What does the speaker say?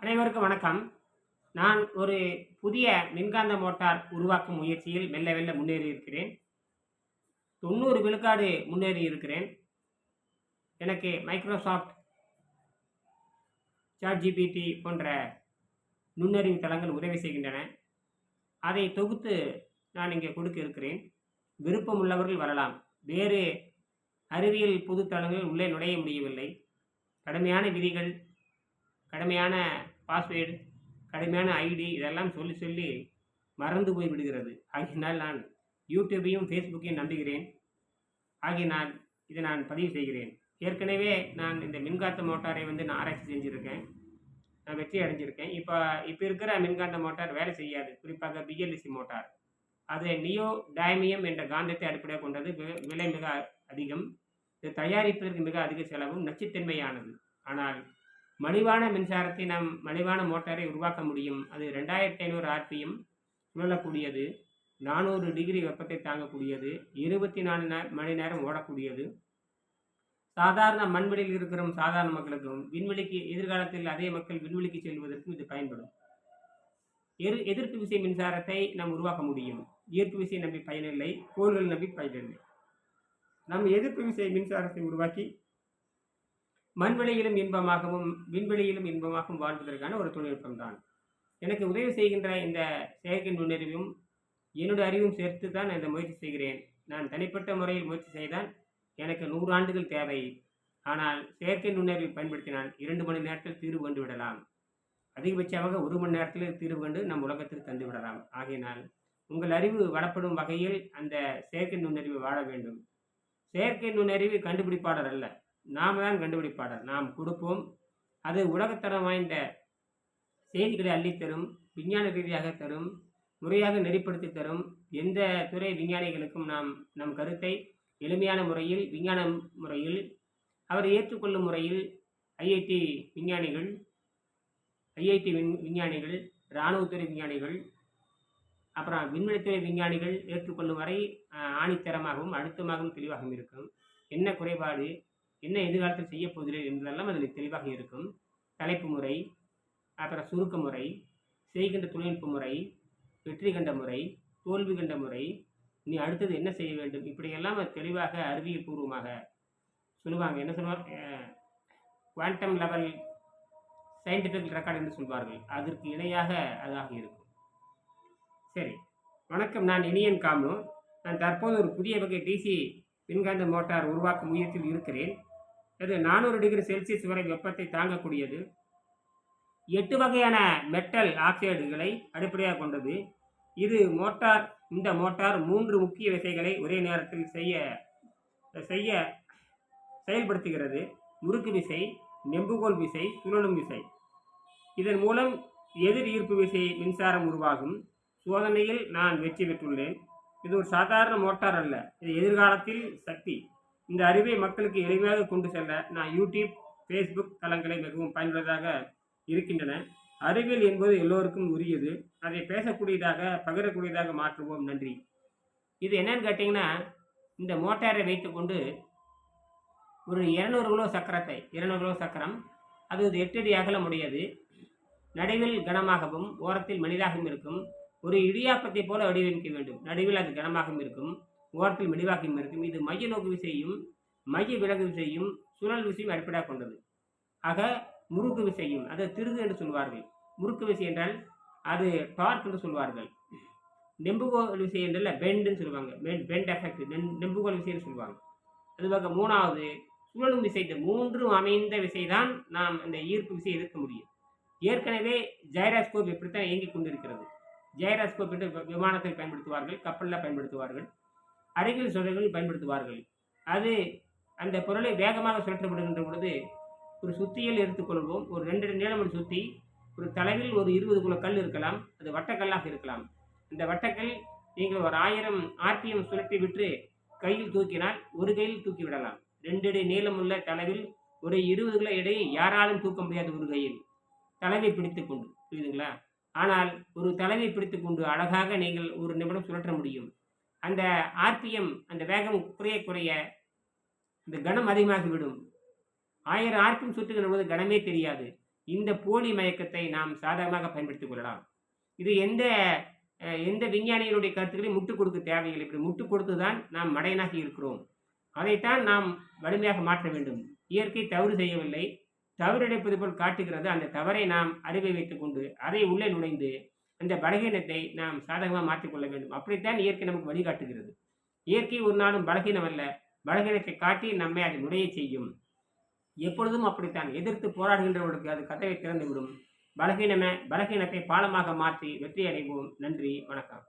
அனைவருக்கும் வணக்கம். நான் ஒரு புதிய மின்காந்த மோட்டார் உருவாக்கும் முயற்சியில் மெல்ல மெல்ல முன்னேறி இருக்கிறேன். தொண்ணூறு விழுக்காடு முன்னேறி இருக்கிறேன். எனக்கு மைக்ரோசாஃப்ட் சாட் ஜிபிடி போன்ற நுண்ணறிவு தளங்கள் உதவி செய்கின்றன. அதை தொகுத்து நான் இங்கே கொடுக்க இருக்கிறேன். விருப்பம் உள்ளவர்கள் வரலாம். வேறு அறிவியல் பொதுத்தளங்களில் உள்ளே நுழைய முடியவில்லை. கடுமையான விதிகள் கடுமையான பாஸ்வேர்டு கடுமையான ஐடி இதெல்லாம் சொல்லி சொல்லி மறந்து போய் விடுகிறது. ஆகையினால் நான் யூடியூபையும் ஃபேஸ்புக்கையும் நம்புகிறேன். ஆகையினால் இதை நான் பதிவு செய்கிறேன். ஏற்கனவே நான் இந்த மின்காந்த மோட்டாரை வந்து நான் ஆராய்ச்சி செஞ்சுருக்கேன். நான் வெற்றி அடைஞ்சிருக்கேன். இப்போ இப்போ இருக்கிற மின்காந்த மோட்டார் வேலை செய்யாது. குறிப்பாக பிஎல்இசி மோட்டார். அது நியோ டைமியம் என்ற காந்தத்தை அடிப்படையாக கொண்டது விலை மிக அதிகம். இது தயாரிப்பதற்கு மிக அதிக செலவும் நச்சுத்தன்மையானது. ஆனால் மலிவான மின்சாரத்தை நாம் மலிவான மோட்டாரை உருவாக்க முடியும். அது ரெண்டாயிரத்தி ஐநூறு ஆர்பிஎம் சுழலக்கூடியது. நானூறு டிகிரி வெப்பத்தை தாங்கக்கூடியது. இருபத்தி நாலு நே மணி நேரம் ஓடக்கூடியது. சாதாரண மண்வெளியில் இருக்கிற சாதாரண மக்களுக்கும் விண்வெளிக்கு எதிர்காலத்தில் அதே மக்கள் விண்வெளிக்கு செல்வதற்கும் இது பயன்படும். எரு எதிர்ப்பு விசை மின்சாரத்தை நாம் உருவாக்க முடியும். ஈர்ப்பு விசை நம்பி பயனில்லை கோள்கள் நம்பி பயனில்லை. நாம் எதிர்ப்பு விசை மின்சாரத்தை உருவாக்கி மண்வெளியிலும் இன்பமாகவும் விண்வெளியிலும் இன்பமாகவும் வாழ்வதற்கான ஒரு தொழில்நுட்பம் தான் எனக்கு உதவி செய்கின்ற இந்த செயற்கை நுண்ணறிவும் என்னுடைய அறிவும் சேர்த்து தான் இந்த முயற்சி செய்கிறேன். நான் தனிப்பட்ட முறையில் முயற்சி செய்தால் எனக்கு நூறு ஆண்டுகள் தேவை. ஆனால் செயற்கை நுண்ணறிவை பயன்படுத்தினால் இரண்டு மணி நேரத்தில் தீர்வு கண்டு விடலாம். அதிகபட்சமாக ஒரு மணி நேரத்தில் தீர்வு கண்டு நம் உலகத்திற்கு தந்து விடலாம். ஆகையினால் உங்கள் அறிவு வளப்படும் வகையில் அந்த செயற்கை நுண்ணறிவு வாழ வேண்டும். செயற்கை நுண்ணறிவு கண்டுபிடிப்பாளர் அல்ல. நாம் தான் கண்டுபிடிப்பாளர். நாம் கொடுப்போம். அது உலகத்தரம் வாய்ந்த செய்திகளை அள்ளித்தரும் விஞ்ஞான ரீதியாக தரும் முறையாக நெறிப்படுத்தி தரும். எந்த துறை விஞ்ஞானிகளுக்கும் நாம் நம் கருத்தை எளிமையான முறையில் விஞ்ஞான முறையில் அவர் ஏற்றுக்கொள்ளும் முறையில் ஐஐடி விஞ்ஞானிகள் ஐஐடி விண் விஞ்ஞானிகள் இராணுவத்துறை விஞ்ஞானிகள் அப்புறம் விண்வெளித்துறை விஞ்ஞானிகள் ஏற்றுக்கொள்ளும் வரை ஆணித்தரமாகவும் அழுத்தமாகவும் தெளிவாகவும் இருக்கும். என்ன குறைபாடு? என்ன எதிர்காலத்தில் செய்ய போகிறீர்கள் என்பதெல்லாம் அதில் தெளிவாக இருக்கும். தலைப்பு முறை அப்புறம் சுருக்க முறை செய்கின்ற தொழில்நுட்ப முறை வெற்றி கண்ட முறை தோல்வி கண்ட முறை நீ அடுத்தது என்ன செய்ய வேண்டும்? இப்படியெல்லாம் அது தெளிவாக அறிவியல் பூர்வமாக சொல்லுவாங்க. என்ன சொல்லுவாங்க? குவாண்டம் லெவல் சயின்டிஃபிக் ரெக்கார்டு என்று சொல்வார்கள். அதற்கு இணையாக அதாக இருக்கும். சரி வணக்கம். நான் இனியன் காமு நான் தற்போது ஒரு புதிய வகை டிசி மின்காந்த மோட்டார் உருவாக்கும் முயற்சியில் இருக்கிறேன். அது நானூறு டிகிரி செல்சியஸ் வரை வெப்பத்தை தாங்கக்கூடியது. எட்டு வகையான மெட்டல் ஆக்சைடுகளை அடிப்படையாக கொண்டது. இது மோட்டார் இந்த மோட்டார் மூன்று முக்கிய விசைகளை ஒரே நேரத்தில் செய்ய செய்ய செயல்படுத்துகிறது. முறுக்கு விசை நெம்புகோல் விசை சுழலும் விசை. இதன் மூலம் எதிர் ஈர்ப்பு விசை மின்சாரம் உருவாகும். சோதனையில் நான் வெற்றி பெற்றுள்ளேன். இது ஒரு சாதாரண மோட்டார் அல்ல. இது எதிர்காலத்தில் சக்தி. இந்த அறிவை மக்களுக்கு எளிமையாக கொண்டு செல்ல நான் யூடியூப் ஃபேஸ்புக் தளங்களை மிகவும் பயனுள்ளதாக இருக்கின்றன. அறிவியல் என்பது எல்லோருக்கும் உரியது. அதை பேசக்கூடியதாக பகிரக்கூடியதாக மாற்றுவோம். நன்றி. இது என்னன்னு கேட்டிங்கன்னா இந்த மோட்டாரை வைத்துக்கொண்டு ஒரு இரநூறு கிலோ சக்கரத்தை இருநூறு கிலோ சக்கரம் அது ஒரு எட்டு அடி அகலம் உடையது. நடுவில் கனமாகவும் ஓரத்தில் மெலிதாகவும் இருக்கும். ஒரு இடியாப்பத்தை போல வடிவமைக்க வேண்டும். நடுவில் அது கனமாகவும் இருக்கும். ஓரத்தில் மெலிவாகவும் இருக்கும் இது மைய நோக்கு விசையும் மைய விலகு விசையும் சுழல் விசையும் அடிப்படையாக கொண்டது. ஆக முறுக்கு விசையும் அது திருகு என்று சொல்வார்கள். முறுக்கு விசை என்றால் அது டார்க் என்று சொல்வார்கள். நெம்புகோல் விசை என்றால் பெண்டுன்னு சொல்லுவாங்க. பெண்ட் பெண்ட் எஃபெக்ட் நெம்புகோல் விசைன்னு சொல்லுவாங்க அதுபோக மூணாவது சுழலும் விசை இந்த மூன்றும் அமைந்த விசை தான் நாம் இந்த ஈர்ப்பு விசையை எதிர்க்க முடியும். ஏற்கனவே ஜைராஸ்கோப் இப்படித்தான் இயங்கிக் கொண்டிருக்கிறது. ஜைராஸ்கோப் என்று விமானத்தில் பயன்படுத்துவார்கள் கப்பலில் பயன்படுத்துவார்கள். அறிவியல் சுழல்களில் பயன்படுத்துவார்கள். அது அந்த பொருளை வேகமாக சுழற்றப்படுகின்ற பொழுது ஒரு சுத்தியில் எடுத்துக்கொள்வோம். ஒரு ரெண்டு ரெண்டு நீளம் சுத்தி ஒரு தலைவில் ஒரு இருபது கிலோ கல் இருக்கலாம் அது வட்டக்கல்லாக இருக்கலாம். இந்த வட்டக்கல் நீங்கள் ஒரு ஆயிரம் ஆர்பிஎம் சுழற்றி விட்டு கையில் தூக்கினால் ஒரு கையில் தூக்கி விடலாம். ரெண்டு அடி நீளமுள்ள தலைவில் ஒரு இருபது கிலோ எடையை யாராலும் தூக்க முடியாது ஒரு கையில். தலைவை பிடித்து கொண்டு புரியுதுங்களா? ஆனால் ஒரு தலைவை பிடித்து கொண்டு அழகாக நீங்கள் ஒரு நிமிடம் சுழற்ற முடியும். அந்த ஆர்பிஎம் அந்த வேகம் குறைய குறைய இந்த கணம் அதிகமாகிவிடும். ஆயிரம் ஆர்பிஎம் சுற்றுகிற போது கணமே தெரியாது. இந்த போலி மயக்கத்தை நாம் சாதகமாக பயன்படுத்திக் கொள்ளலாம். இது எந்த எந்த விஞ்ஞானிகளுடைய கருத்துக்களையும் முட்டுக் கொடுக்க தேவையில்லை. இப்படி முட்டுக் கொடுத்து தான் நாம் மடையனாகி இருக்கிறோம். அதைத்தான் நாம் வலிமையாக மாற்ற வேண்டும். இயற்கை தவறு செய்யவில்லை. தவறிழைப்பது போல் காட்டுகிறது. அந்த தவறை நாம் அறிவை வைத்துக்கொண்டு அதை உள்ளே நுழைந்து அந்த பலகீனத்தை நாம் சாதகமாக மாற்றிக்கொள்ள வேண்டும். அப்படித்தான் இயற்கை நமக்கு வழிகாட்டுகிறது. இயற்கை ஒரு நாளும் பலகீனம் அல்ல. பலகீனத்தை காட்டி நம்மை அது நுழைய செய்யும். எப்பொழுதும் அப்படித்தான். எதிர்த்து போராடுகின்றவர்களுக்கு அது கதவை திறந்துவிடும். பலகீனமே பலகீனத்தை பாலமாக மாற்றி வெற்றி அடைவோம் நன்றி வணக்கம்.